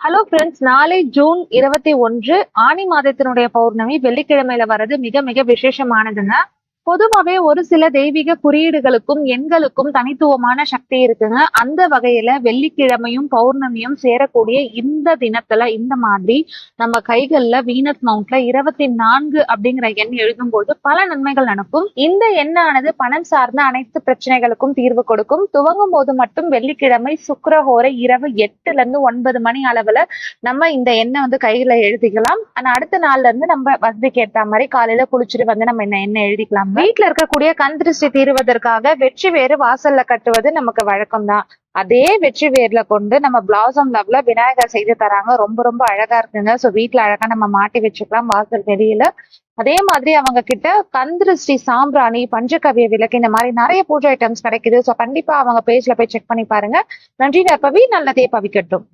Hello friends நாளை June இருபத்தி ஒன்று ஆனி மாதத்தினுடைய பௌர்ணமி வெள்ளிக்கிழமையில வர்றது மிக மிக விசேஷமானதுங்க. பொதுவாவே ஒரு சில தெய்வீக குறியீடுகளுக்கும் எண்களுக்கும் தனித்துவமான சக்தி இருக்குங்க. அந்த வகையில வெள்ளிக்கிழமையும் பௌர்ணமியும் சேரக்கூடிய இந்த தினத்துல இந்த மாதிரி நம்ம கைகள்ல வீனஸ் மவுண்ட்ல இருபத்தி நான்கு அப்படிங்கிற எண் எழுதும்போது பல நன்மைகள் நடக்கும். இந்த எண்ணானது பணம் சார்ந்த அனைத்து பிரச்சனைகளுக்கும் தீர்வு கொடுக்கும். துவங்கும் போது மட்டும் வெள்ளிக்கிழமை சுக்கிரஹோரை இரவு எட்டுல இருந்து ஒன்பது மணி அளவுல நம்ம இந்த எண்ணெய் வந்து கையில எழுதிக்கலாம். ஆனா அடுத்த நாள்ல இருந்து நம்ம வசதிக்கு ஏற்ற மாதிரி காலையில குளிச்சுட்டு வந்து நம்ம இந்த எண்ணெய் எழுதிக்கலாம் வீட்டுல இருக்கக்கூடிய கண் திருஷ்டி வெற்றி வேறு வாசல்ல கட்டுவது நமக்கு வழக்கம் தான் அதே வெற்றி வேர்ல கொண்டு நம்ம பிளாசம் லவ்ல விநாயகர் செய்து தராங்க. ரொம்ப ரொம்ப அழகா இருக்குங்க. சோ வீட்டுல அழகா நம்ம மாட்டி வச்சுக்கலாம் வாசல் வெளியில. அதே மாதிரி அவங்க கிட்ட கந்திருஷ்டி சாம்பிராணி பஞ்சகவிய விளக்கு இந்த மாதிரி நிறைய பூஜை ஐட்டம்ஸ் கிடைக்குது. சோ கண்டிப்பா அவங்க பேஜ்ல போய் செக் பண்ணி பாருங்க. நன்றி நற்பவி நல்லதே பவிக்கட்டும்